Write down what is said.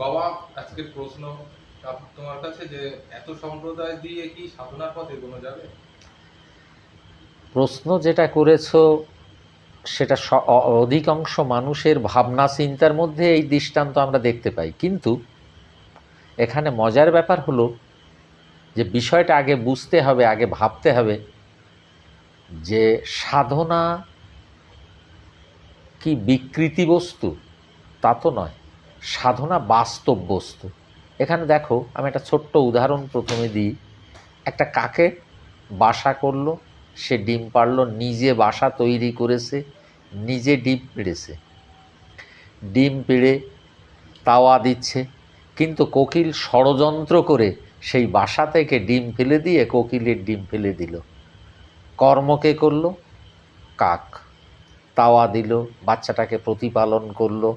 বাবা আজকের প্রশ্ন তোমার কাছে যে এত সম্প্রদায় দিয়ে কি সাধনার পথে এগোনো যাবে? প্রশ্ন যেটা করেছ, সেটা অধিকাংশ মানুষের ভাবনা চিন্তার মধ্যে এই দৃষ্টান্ত আমরা দেখতে পাই। কিন্তু এখানে মজার ব্যাপার হলো যে বিষয়টা আগে বুঝতে হবে, আগে ভাবতে হবে যে সাধনা কি বিকৃতি বস্তু? তা তো নয়। সাধনা বাস্তব বস্তু। এখানে দেখো, আমি একটা ছোট্ট উদাহরণ প্রথমে দিই। একটা কাকে বাসা করল, সে ডিম পারল, নিজে বাসা তৈরি করেছে, নিজে ডিম পেড়েছে। ডিম পেড়ে তাওয়া দিচ্ছে, কিন্তু কোকিল ষড়যন্ত্র করে সেই বাসা থেকে ডিম ফেলে দিয়ে কোকিলের ডিম ফেলে দিল। কর্মকে করল? কাক। তাওয়া দিল, বাচ্চাটাকে প্রতিপালন করল